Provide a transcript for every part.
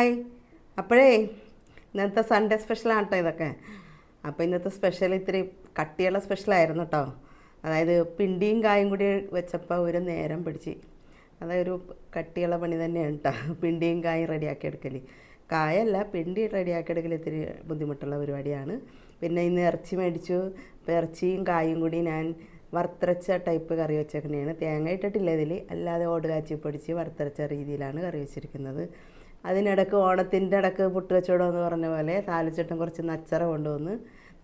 Hi അപ്പോഴേ ഇന്നത്തെ Sunday സ്പെഷ്യലാണ് കേട്ടോ ഇതൊക്കെ. അപ്പോൾ ഇന്നത്തെ സ്പെഷ്യൽ ഇത്തിരി കട്ടിയുള്ള സ്പെഷ്യലായിരുന്നു കേട്ടോ അതായത് പിണ്ടിയും കായും കൂടി വെച്ചപ്പോൾ ഒരു നേരം പിടിച്ച്. അതൊരു കട്ടിയുള്ള പണി തന്നെയാണ് കേട്ടോ പിണ്ടിയും കായും റെഡിയാക്കി എടുക്കൽ കായല്ല പിണ്ടി റെഡിയാക്കി എടുക്കൽ ഇത്തിരി ബുദ്ധിമുട്ടുള്ള പരിപാടിയാണ്. പിന്നെ ഇന്ന് ഇറച്ചി മേടിച്ചു. അപ്പോൾ ഇറച്ചിയും കായും കൂടി ഞാൻ വറുത്തരച്ച ടൈപ്പ് കറി വെച്ചേക്കുന്നതാണ്. തേങ്ങ ഇട്ടിട്ടില്ല ഇതിൽ അല്ലാതെ ഓട് കാച്ചി പൊടിച്ച് വറുത്തരച്ച രീതിയിലാണ് കറി വെച്ചിരിക്കുന്നത്. അതിനിടക്ക് ഓണത്തിന്റെ ഇടയ്ക്ക് പുട്ട് വെച്ചോടോ എന്ന് പറഞ്ഞ പോലെ താലിച്ചട്ടം കുറച്ച് നച്ചറ കൊണ്ടുവന്ന്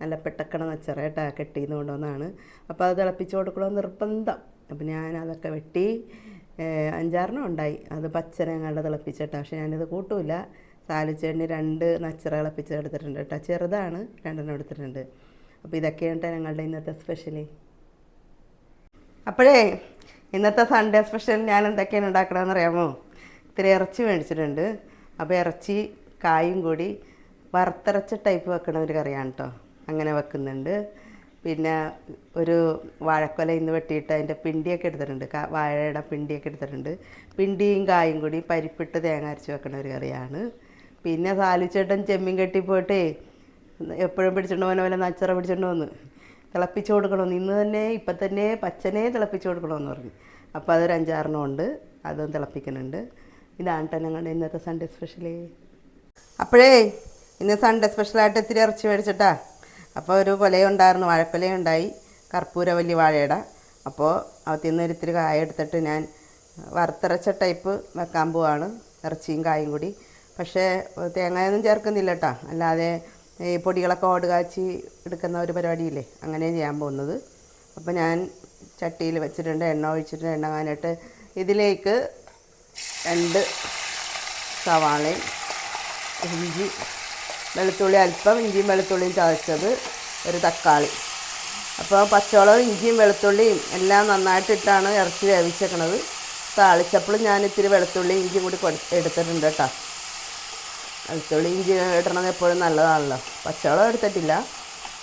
നല്ല പെട്ടക്കണ നച്ചറ കേട്ടാ കെട്ടിന്ന് കൊണ്ടുവന്നാണ്. അപ്പോൾ അത് തിളപ്പിച്ച് കൊടുക്കണോ നിർബന്ധം. അപ്പം ഞാൻ അതൊക്കെ വെട്ടി അഞ്ചാറിനും ഉണ്ടായി. അത് പച്ചനങ്ങളുടെ തിളപ്പിച്ചിട്ടാ. പക്ഷെ ഞാനിത് കൂട്ടൂല. സാലിച്ചേട്ടന് രണ്ട് നച്ചറ തിളപ്പിച്ച് എടുത്തിട്ടുണ്ട് കേട്ടോ. ചെറുതാണ് രണ്ടെണ്ണം എടുത്തിട്ടുണ്ട്. അപ്പോൾ ഇതൊക്കെയാണ് കേട്ടോ ഞങ്ങളുടെ ഇന്നത്തെ സ്പെഷ്യലി. അപ്പോഴേ ഇന്നത്തെ സൺഡേ സ്പെഷ്യൽ ഞാൻ എന്തൊക്കെയാണ് ഉണ്ടാക്കണമെന്ന് അറിയാമോ? ഇത്തിരി ഇറച്ചി മേടിച്ചിട്ടുണ്ട്. അപ്പോൾ ഇറച്ചി കായും കൂടി വറുത്തരച്ച ടൈപ്പ് വെക്കണ ഒരു കറിയാണ് കേട്ടോ അങ്ങനെ വെക്കുന്നുണ്ട്. പിന്നെ ഒരു വാഴക്കൊല ഇന്ന് വെട്ടിയിട്ട് അതിന്റെ പിണ്ടിയൊക്കെ എടുത്തിട്ടുണ്ട്. വാഴയുടെ പിണ്ടിയൊക്കെ എടുത്തിട്ടുണ്ട്. പിണ്ടിയും കായും കൂടി പരിപ്പിട്ട് തേങ്ങ അരച്ച് വെക്കണ ഒരു കറിയാണ്. പിന്നെ സാലിച്ചേട്ടൻ ചെമ്മീൻ കെട്ടി പോയിട്ടേ എപ്പോഴും പിടിച്ചിട്ട് പോലെ പോലെ നച്ചറ പിടിച്ചിട്ട് വന്ന് തിളപ്പിച്ച് കൊടുക്കണമെന്ന് ഇന്ന് തന്നെ ഇപ്പം തന്നെ പച്ചനെ തിളപ്പിച്ച് കൊടുക്കണമെന്ന് പറഞ്ഞു. അപ്പോൾ അതൊരു അഞ്ചാറെണ്ണം ഉണ്ട്. അതും തിളപ്പിക്കുന്നുണ്ട്. ഇതാണ് കേട്ടോ ഞങ്ങളുടെ ഇന്നത്തെ സൺഡേ സ്പെഷ്യൽ അപ്പോഴേ ഇന്ന് സൺഡേ സ്പെഷ്യലായിട്ട് ഇത്തിരി ഇറച്ചി മേടിച്ചിട്ടാ. അപ്പോൾ ഒരു കൊലയുണ്ടായിരുന്നു വാഴക്കൊലയുണ്ടായി കർപ്പൂര വലിയ വാഴയുടെ. അപ്പോൾ അതിൽ നിന്ന് ഇത്തിരി കായ എടുത്തിട്ട് ഞാൻ വറുത്തരച്ച ടൈപ്പ് വെക്കാൻ പോവാണ്. ഇറച്ചിയും കായും കൂടി. പക്ഷേ തേങ്ങയൊന്നും ചേർക്കുന്നില്ല കേട്ടോ. അല്ലാതെ ഈ പൊടികളൊക്കെ ഓട് കാച്ചി എടുക്കുന്ന ഒരു പരിപാടിയില്ലേ അങ്ങനെ ചെയ്യാൻ പോകുന്നത്. അപ്പോൾ ഞാൻ ചട്ടിയിൽ വെച്ചിട്ടുണ്ട് എണ്ണ ഒഴിച്ചിട്ടുണ്ട് എണ്ണ കാനിട്ട് ഇതിലേക്ക് രണ്ട് സവാളയും ഇഞ്ചി വെളുത്തുള്ളി അല്പം ഇഞ്ചിയും വെളുത്തുള്ളിയും ചതച്ചത് ഒരു തക്കാളി. അപ്പോൾ പച്ചമുളകും ഇഞ്ചിയും വെളുത്തുള്ളിയും എല്ലാം നന്നായിട്ടിട്ടാണ് ഇറച്ചി വേവിച്ചേക്കണത്. താളിച്ചപ്പോൾ ഞാൻ ഇത്തിരി വെളുത്തുള്ളി ഇഞ്ചി കൊടു എടുത്തിട്ടുണ്ട് കേട്ടോ. വെളുത്തുള്ളി ഇഞ്ചി ഇടണത് എപ്പോഴും നല്ലതാണല്ലോ. പച്ചവളം എടുത്തിട്ടില്ല.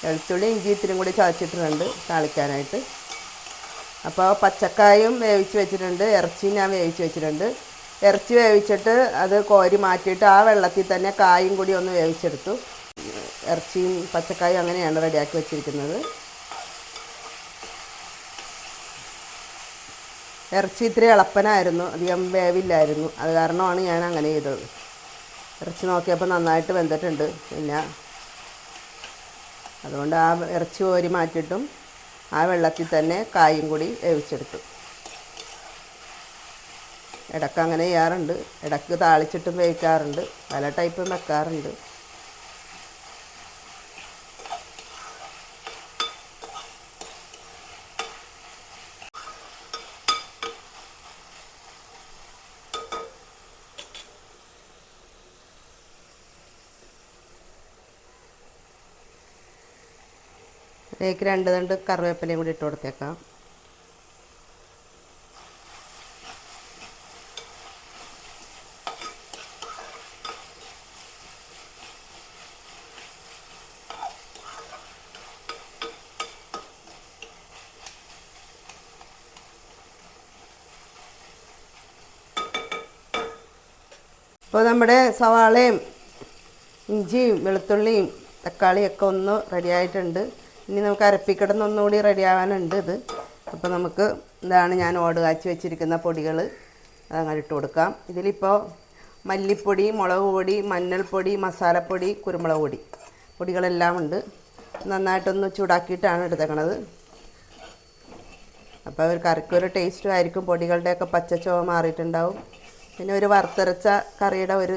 വെളുത്തുള്ളി ഇഞ്ചി ഇത്തിരി കൂടി ചതച്ചിട്ടുണ്ട് താളിക്കാനായിട്ട്. അപ്പോൾ പച്ചക്കായും വേവിച്ച് വെച്ചിട്ടുണ്ട്. ഇറച്ചിയും ഞാൻ വേവിച്ച് വെച്ചിട്ടുണ്ട്. ഇറച്ചി വേവിച്ചിട്ട് അത് കോരി മാറ്റിയിട്ട് ആ വെള്ളത്തിൽ തന്നെ കായും കൂടി ഒന്ന് വേവിച്ചെടുത്തു. ഇറച്ചിയും പച്ചക്കായും അങ്ങനെയാണ് റെഡിയാക്കി വെച്ചിരിക്കുന്നത്. ഇറച്ചി ഇത്തിരി ഇളപ്പനായിരുന്നു അധികം വേവില്ലായിരുന്നു. അത് കാരണമാണ് ഞാൻ അങ്ങനെ ചെയ്തത്. ഇറച്ചി നോക്കിയപ്പോൾ നന്നായിട്ട് വെന്തിട്ടുണ്ട്. പിന്നെ അതുകൊണ്ട് ആ ഇറച്ചി കോരി മാറ്റിയിട്ടും ആ വെള്ളത്തിൽ തന്നെ കായും കൂടി വേവിച്ചെടുത്തു. ഇടയ്ക്ക് അങ്ങനെ ചെയ്യാറുണ്ട്. ഇടയ്ക്ക് താളിച്ചിട്ടും വേവിക്കാറുണ്ട്. പല ടൈപ്പും വെക്കാറുണ്ട്. അതിലേക്ക് രണ്ട് തണ്ട് കറിവേപ്പിലയും കൂടി ഇട്ട് കൊടുത്തേക്കാം. ഇപ്പോൾ നമ്മുടെ സവാളയും ഇഞ്ചിയും വെളുത്തുള്ളിയും തക്കാളിയും ഒക്കെ ഒന്ന് റെഡിയായിട്ടുണ്ട് ഇനി നമുക്ക് അരപ്പിക്കിടന്ന് ഒന്നുകൂടി റെഡിയാവാനുണ്ട് ഇത്. അപ്പോൾ നമുക്ക് ഇതാണ് ഞാൻ ഓട് കാച്ചി വെച്ചിരിക്കുന്ന പൊടികൾ അതങ്ങനെ ഇട്ട് കൊടുക്കാം. ഇതിലിപ്പോൾ മല്ലിപ്പൊടി മുളക് പൊടി മഞ്ഞൾപ്പൊടി മസാലപ്പൊടി കുരുമുളക് പൊടി പൊടികളെല്ലാം ഉണ്ട്. നന്നായിട്ടൊന്ന് ചൂടാക്കിയിട്ടാണ് എടുത്തേക്കണത്. അപ്പോൾ ഒരു കറിക്കൊരു ടേസ്റ്റും ആയിരിക്കും. പൊടികളുടെയൊക്കെ പച്ചച്ചുവ മാറിയിട്ടുണ്ടാവും. പിന്നെ ഒരു വറുത്തരച്ച കറിയുടെ ഒരു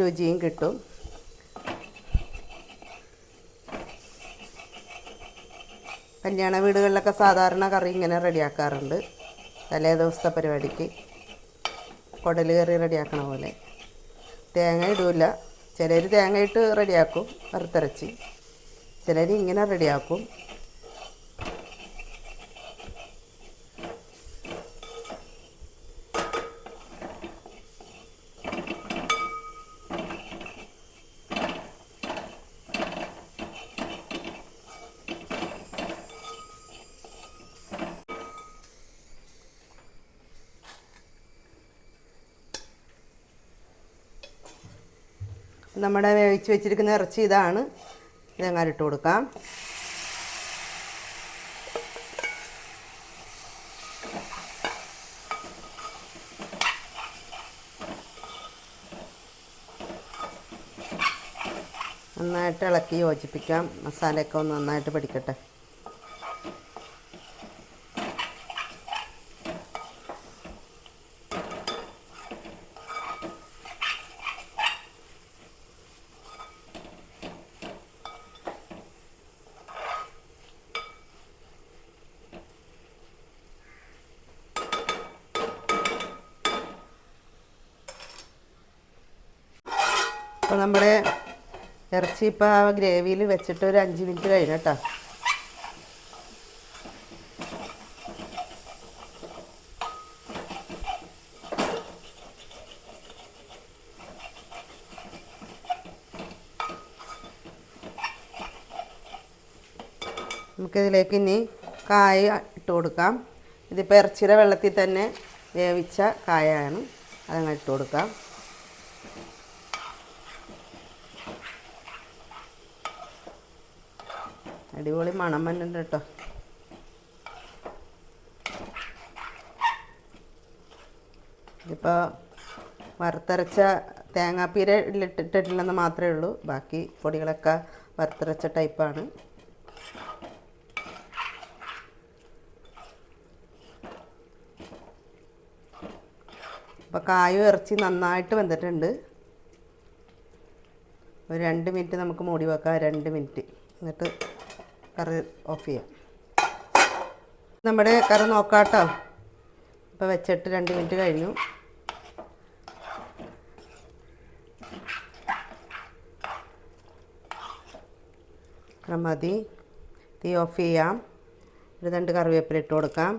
രുചിയും കിട്ടും. കല്യാണ വീടുകളിലൊക്കെ സാധാരണ കറി ഇങ്ങനെ റെഡിയാക്കാറുണ്ട്. തലേ ദിവസത്തെ പരിപാടിക്ക്. കുടൽ കറി റെഡിയാക്കണ പോലെ. തേങ്ങ ഇടില്ല ചിലർ തേങ്ങ ഇട്ട് റെഡിയാക്കും വറുത്തരച്ച്. ചിലർ ഇങ്ങനെ റെഡിയാക്കും. നമ്മുടെ വേവിച്ച് വെച്ചിരിക്കുന്ന ഇറച്ചി ഇതാണ്. ഇതങ്ങനെ ഇട്ട് കൊടുക്കാം. നന്നായിട്ട് ഇളക്കി യോജിപ്പിക്കാം. മസാലയൊക്കെ ഒന്ന് നന്നായിട്ട് പിടിക്കട്ടെ അപ്പോൾ നമ്മുടെ ഇറച്ചി ഇപ്പോൾ ആ ഗ്രേവിയിൽ വെച്ചിട്ട് ഒരു അഞ്ച് മിനിറ്റ് കഴിഞ്ഞു കേട്ടോ. നമുക്കിതിലേക്ക് ഇനി കായ ഇട്ട് കൊടുക്കാം. ഇതിപ്പോൾ ഇറച്ചിയുടെ വെള്ളത്തിൽ തന്നെ വേവിച്ച കായയാണ് അതങ്ങ് ഇട്ട് കൊടുക്കാം. അടിപൊളി മണം വന്നിട്ടുണ്ട് കേട്ടോ. ഇതിപ്പോൾ വറുത്തരച്ച തേങ്ങാപ്പീര ഇട്ടിട്ടില്ലെന്ന് മാത്രമേ ഉള്ളൂ. ബാക്കി പൊടികളൊക്കെ വറുത്തരച്ച ടൈപ്പാണ്. അപ്പോൾ കായും ഇറച്ചി നന്നായിട്ട് വെന്തിട്ടുണ്ട്. ഒരു രണ്ട് മിനിറ്റ് നമുക്ക് മൂടി വെക്കാം. രണ്ട് മിനിറ്റ്. എന്നിട്ട് കറി ഓഫ് ചെയ്യാം. നമ്മുടെ കറി നോക്കാം കേട്ടോ ഇപ്പോൾ വെച്ചിട്ട് രണ്ട് മിനിറ്റ് കഴിഞ്ഞു. മതി. തീ ഓഫ് ചെയ്യാം. ഒരു രണ്ട് കറിവേപ്പില ഇട്ട് കൊടുക്കാം.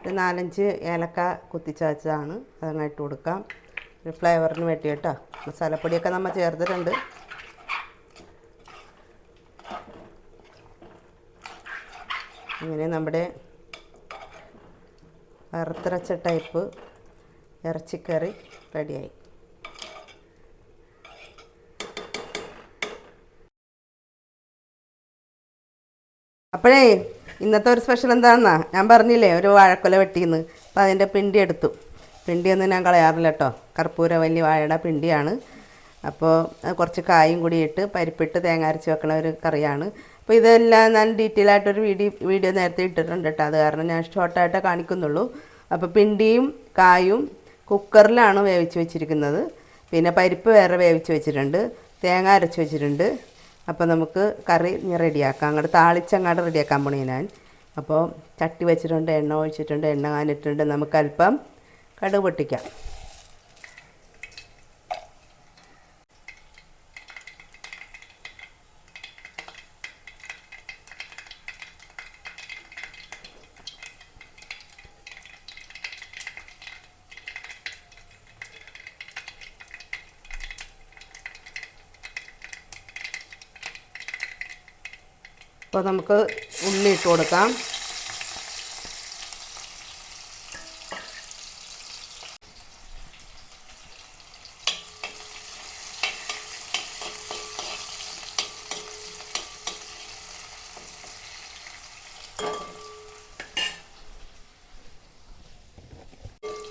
ഒരു നാലഞ്ച് ഏലക്ക കുത്തിച്ചതാണ് അതങ്ങനെ ഇട്ട് കൊടുക്കാം. ഒരു ഫ്ലേവറിന് വേണ്ടി കേട്ടോ. മസാലപ്പൊടിയൊക്കെ നമ്മൾ ചേർത്തിട്ടുണ്ട്. അങ്ങനെ നമ്മുടെ വറുത്തരച്ച ടൈപ്പ് ഇറച്ചിക്കറി റെഡിയായി. അപ്പോഴേ ഇന്നത്തെ ഒരു സ്പെഷ്യൽ എന്താണെന്നാ? ഞാൻ പറഞ്ഞില്ലേ ഒരു വാഴക്കൊല വെട്ടിയെന്ന് അപ്പോൾ അതിന്റെ പിണ്ടി എടുത്തു. പിണ്ടിയൊന്നും ഞാൻ കളയാറില്ല കേട്ടോ. കർപ്പൂര വലിയ വാഴയുടെ പിണ്ടിയാണ്. അപ്പോൾ കുറച്ച് കായും കൂടി ഇട്ട് പരിപ്പിട്ട് തേങ്ങ അരച്ച് വെക്കണ ഒരു കറിയാണ്. അപ്പോൾ ഇതെല്ലാം ഞാൻ ഡീറ്റെയിൽ ആയിട്ടൊരു വീഡിയോ വീഡിയോ നേരത്തെ ഇട്ടിട്ടുണ്ട് കേട്ടോ അത് കാരണം ഞാൻ ഷോർട്ടായിട്ടേ കാണിക്കുന്നുള്ളൂ. അപ്പോൾ പിണ്ടിയും കായും കുക്കറിലാണ് വേവിച്ച് വെച്ചിരിക്കുന്നത്. പിന്നെ പരിപ്പ് വേറെ വേവിച്ച് വെച്ചിട്ടുണ്ട്. തേങ്ങ അരച്ച് വെച്ചിട്ടുണ്ട്. അപ്പോൾ നമുക്ക് കറി റെഡിയാക്കാം അങ്ങോട്ട് താളിച്ചങ്ങാട് റെഡിയാക്കാൻ പോണി ഞാൻ. അപ്പോൾ ചട്ടി വെച്ചിട്ടുണ്ട് എണ്ണ ഒഴിച്ചിട്ടുണ്ട് എണ്ണ കാനിട്ടുണ്ട് നമുക്ക് അല്പം കടുക് പൊട്ടിക്കാം. അപ്പോൾ നമുക്ക് ഉള്ളി ഇട്ട് കൊടുക്കാം.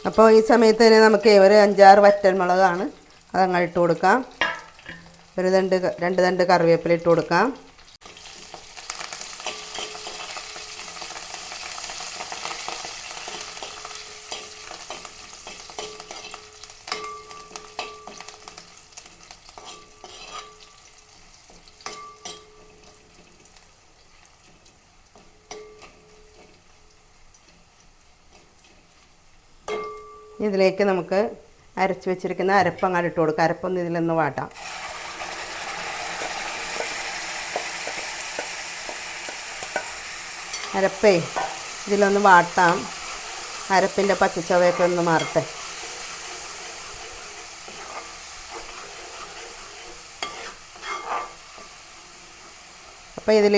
അപ്പോൾ ഈ സമയത്ത് തന്നെ നമുക്ക് ഒരു അഞ്ചാറ് വറ്റൽമുളകാണ്. അതങ്ങ് ഇട്ട് കൊടുക്കാം. ഒരു രണ്ട് രണ്ട് രണ്ട് കറിവേപ്പില ഇട്ട് കൊടുക്കാം. ഇതിലേക്ക് നമുക്ക് അരച്ച് വെച്ചിരിക്കുന്ന അരപ്പങ്ങാട് ഇട്ട് കൊടുക്കാം. അരപ്പൊന്ന് ഇതിലൊന്ന് വാട്ടാം. അരപ്പേ ഇതിലൊന്ന് വാട്ടാം. അരപ്പിന്റെ പച്ചച്ചവയൊക്കെ ഒന്ന് മാറട്ടെ. അപ്പോൾ ഇതിൽ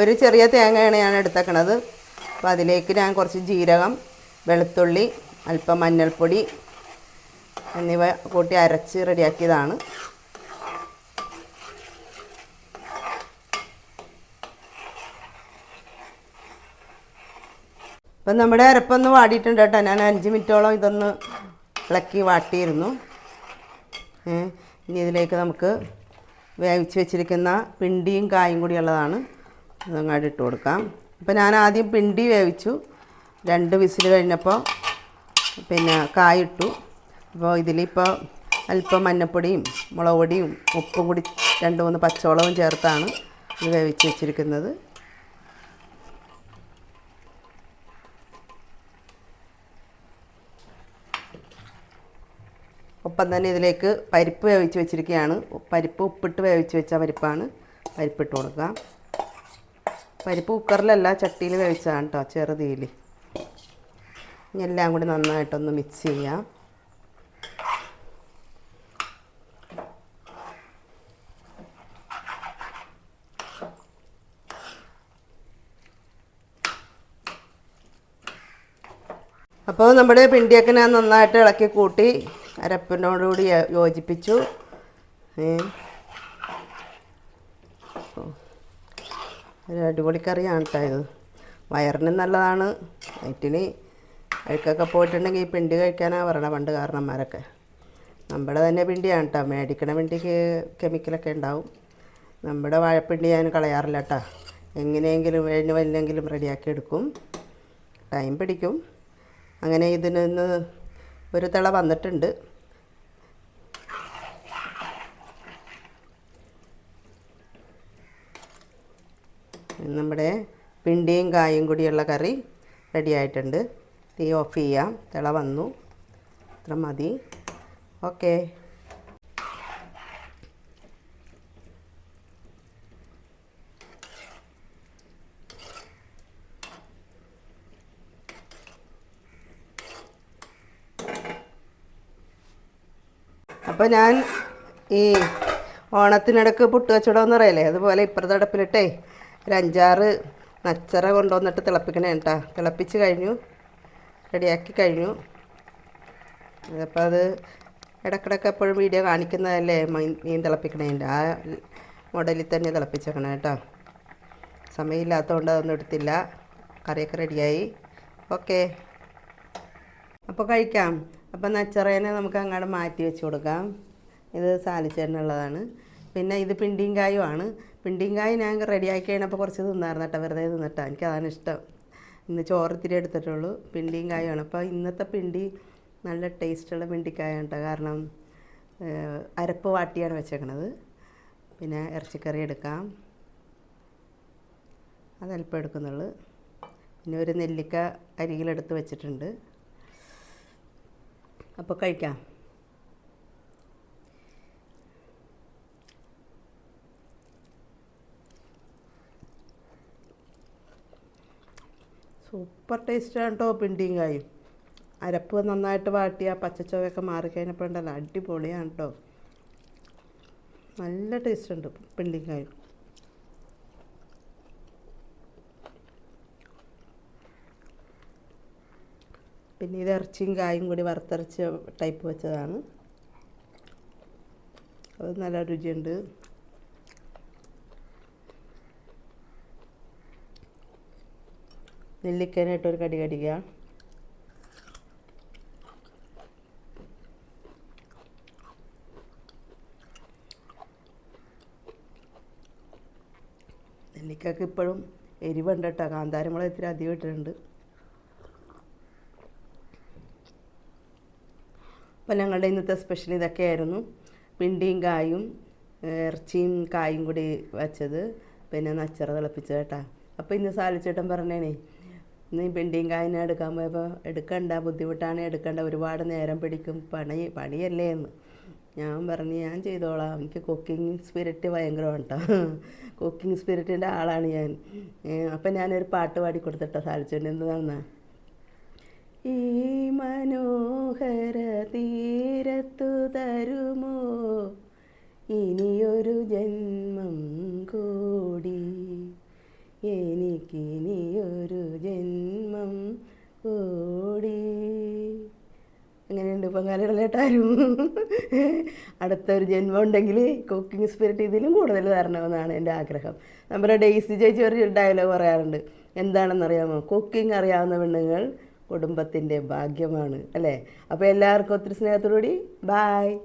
ഒരു ചെറിയ തേങ്ങയാണ് ഞാൻ എടുത്തേക്കണത്. അപ്പോൾ അതിലേക്ക് ഞാൻ കുറച്ച് ജീരകം വെളുത്തുള്ളി അല്പം മഞ്ഞൾപ്പൊടി എന്നിവ കൂട്ടി അരച്ച് റെഡിയാക്കിയതാണ്. അപ്പം നമ്മുടെ അരപ്പൊന്ന് വാടിയിട്ടുണ്ട് കേട്ടോ. ഞാൻ അഞ്ച് മിനിറ്റോളം ഇതൊന്ന് ഇളക്കി വാട്ടിയിരുന്നു. ഇനി ഇതിലേക്ക് നമുക്ക് വേവിച്ച് വെച്ചിരിക്കുന്ന പിണ്ടിയും കായും കൂടി ഉള്ളതാണ്. അതങ്ങോട്ട് ഇട്ട് കൊടുക്കാം. അപ്പം ഞാൻ ആദ്യം പിണ്ടി വേവിച്ചു. രണ്ട് വിസിൽ കഴിഞ്ഞപ്പോൾ പിന്നെ കായിട്ടു. അപ്പോൾ ഇതിലിപ്പോൾ അല്പം മഞ്ഞപ്പൊടിയും മുളക് പൊടിയും ഉപ്പും കൂടി രണ്ട് മൂന്ന് പച്ചവളവും ചേർത്താണ് ഇത് വേവിച്ച് വെച്ചിരിക്കുന്നത്. ഒപ്പം തന്നെ ഇതിലേക്ക് പരിപ്പ് വേവിച്ച് വെച്ചിരിക്കുകയാണ്. പരിപ്പ് ഉപ്പിട്ട് വേവിച്ച് വെച്ച പരിപ്പാണ്. പരിപ്പിട്ട് കൊടുക്കുക പരിപ്പ് കുക്കറിലല്ല ചട്ടിയിൽ വേവിച്ചതാണ് കേട്ടോ ചെറുതീയിൽ. എല്ലാം കൂടി നന്നായിട്ടൊന്ന് മിക്സ് ചെയ്യാം. അപ്പോൾ നമ്മുടെ പിണ്ടിയൊക്കെ ഞാൻ നന്നായിട്ട് ഇളക്കി കൂട്ടി അരപ്പിനോടുകൂടി യോജിപ്പിച്ചു. ഒരു അടിപൊളി കറിയാണ് കേട്ടോ ഇത്. വയറിന് നല്ലതാണ്. വയറ്റിന് അഴുക്കൊക്കെ പോയിട്ടുണ്ടെങ്കിൽ ഈ പിണ്ടി കഴിക്കാനാണ് പറയണ പണ്ട് കാരണന്മാരൊക്കെ. നമ്മുടെ തന്നെ പിണ്ടിയാണ് കേട്ടോ മേടിക്കണ പിണ്ടിക്ക് കെമിക്കലൊക്കെ ഉണ്ടാവും. നമ്മുടെ വാഴപ്പിണ്ടി ഞാൻ കളയാറില്ല കേട്ടോ എങ്ങനെയെങ്കിലും വേണ്ടി വല്ലെങ്കിലും റെഡിയാക്കി എടുക്കും. ടൈം പിടിക്കും. അങ്ങനെ ഇതിനൊന്ന് ഒരു തിള വന്നിട്ടുണ്ട്. നമ്മുടെ പിണ്ടിയും കായും കൂടിയുള്ള കറി റെഡി ആയിട്ടുണ്ട് തീ ഓഫ് ചെയ്യാം. തിള വന്നു. ഇത്ര മതി. ഓക്കെ അപ്പോൾ ഞാൻ ഈ ഓണത്തിനിടക്ക് പുട്ട് കച്ചവടം എന്ന് പറയലേ അതുപോലെ ഇപ്പുറത്തെ അടുപ്പിലിട്ടേ ഒരു അഞ്ചാറ് നച്ചറ കൊണ്ടുവന്നിട്ട് തിളപ്പിക്കണേ കേട്ടോ തിളപ്പിച്ച് കഴിഞ്ഞു. റെഡിയാക്കി കഴിഞ്ഞു. അപ്പോൾ അത് ഇടക്കിടക്ക് എപ്പോഴും വീഡിയോ കാണിക്കുന്നതല്ലേ മീൻ തിളപ്പിക്കണേന്റെ. ആ മോഡലിൽ തന്നെ തിളപ്പിച്ചേക്കണം കേട്ടോ. സമയമില്ലാത്തതുകൊണ്ട് അതൊന്നും എടുത്തില്ല. കറിയൊക്കെ റെഡിയായി. ഓക്കെ. അപ്പോൾ കഴിക്കാം. അപ്പോൾ നച്ചറേനെ നമുക്ക് അങ്ങോട്ട് മാറ്റി വെച്ച് കൊടുക്കാം. ഇത് സാലിച്ചേട്ടനുള്ളതാണ്. പിന്നെ ഇത് പിണ്ടിയും കായുമാണ് പിണ്ടിയും കായും ഞാൻ റെഡിയാക്കി കഴിഞ്ഞപ്പോൾ കുറച്ച് തിന്നായിരുന്നു കേട്ടോ. വെറുതെ തിന്നിട്ടാണ് എനിക്കതാണ് ഇഷ്ടം. ഇന്ന് ചോറത്തിരി എടുത്തിട്ടുള്ളൂ പിണ്ടിയും കായുമാണ്. അപ്പോൾ ഇന്നത്തെ പിണ്ടി നല്ല ടേസ്റ്റുള്ള പിണ്ടിക്കായാണ് കേട്ടോ കാരണം അരപ്പ് വാട്ടിയാണ് വെച്ചേക്കണത്. പിന്നെ ഇറച്ചിക്കറി എടുക്കാം. അതല്പം എടുക്കുന്നുള്ളൂ. പിന്നെ ഒരു നെല്ലിക്ക അരികിലെടുത്ത് വെച്ചിട്ടുണ്ട്. അപ്പോൾ കഴിക്കാം. സൂപ്പർ ടേസ്റ്റാണ് കേട്ടോ പിണ്ടിയും കായും അരപ്പ് നന്നായിട്ട് വാട്ടിയ പച്ചച്ചോവയൊക്കെ മാറിക്കഴിഞ്ഞപ്പോൾ ഉണ്ടല്ലോ അടിപൊളിയാണ് കേട്ടോ നല്ല ടേസ്റ്റ് ഉണ്ട് പിണ്ടിയും കായും പിന്നെ ഇത് ഇറച്ചിയും കായും കൂടി വറുത്തരച്ച് ടൈപ്പ് വെച്ചതാണ്. അത് നല്ല രുചിയുണ്ട്. നെല്ലിക്കനായിട്ട് ഒരു കടി കടിക്കുക. നെല്ലിക്കക്ക് ഇപ്പോഴും എരിവുണ്ട് കേട്ടോ കാന്താരമുളക് ഇത്തിരി അധികം ഇട്ടിട്ടുണ്ട്. അപ്പോൾ ഞങ്ങളുടെ ഇന്നത്തെ സ്പെഷ്യൽ ഇതൊക്കെയായിരുന്നു. പിണ്ടിയും കായും ഇറച്ചിയും കായും കൂടി വെച്ചത്. പിന്നെ നച്ചറ തിളപ്പിച്ചത് കേട്ടാ. അപ്പോൾ ഇന്ന് സാലിച്ചേട്ടൻ പറഞ്ഞേനെ ഇന്ന് പിണ്ടിയും കായിനെ എടുക്കാൻ പോയപ്പോൾ എടുക്കണ്ട ബുദ്ധിമുട്ടാണ് എടുക്കണ്ട ഒരുപാട് നേരം പിടിക്കും. പണി പണിയല്ലേ എന്ന് ഞാൻ പറഞ്ഞു ഞാൻ ചെയ്തോളാം. എനിക്ക് കുക്കിംഗ് സ്പിരിറ്റ് ഭയങ്കരമാണ് കേട്ടോ കുക്കിംഗ് സ്പിരിറ്റിന്റെ ആളാണ് ഞാൻ. അപ്പം ഞാനൊരു പാട്ട് പാടി കൊടുത്തിട്ടോ സാലിച്ചേട്ടൻ എന്താണെന്നാ ഈ മനോഹര തീരത്തു തരുമോ? ഇനിയൊരു ജന്മം കൂടി എനിക്കിനിയൊരു ജന്മം കൂടി. അങ്ങനെയുണ്ട് പൊങ്കാലയിടലേട്ടാരും അടുത്തൊരു ജന്മം ഉണ്ടെങ്കിൽ കുക്കിംഗ് സ്പിരിറ്റ് ഇതിലും കൂടുതൽ തരണമെന്നാണ് എന്റെ ആഗ്രഹം. നമ്മുടെ ഡെയ്സി ചേച്ചി ഒരു ഡയലോഗ് പറയാറുണ്ട്. എന്താണെന്നറിയാമോ? കുക്കിംഗ് അറിയാവുന്ന പെണ്ണുങ്ങൾ കുടുംബത്തിന്റെ ഭാഗ്യമാണ് അല്ലേ? അപ്പോൾ എല്ലാവർക്കും ഒത്തിരി സ്നേഹത്തോടുകൂടി ബായ്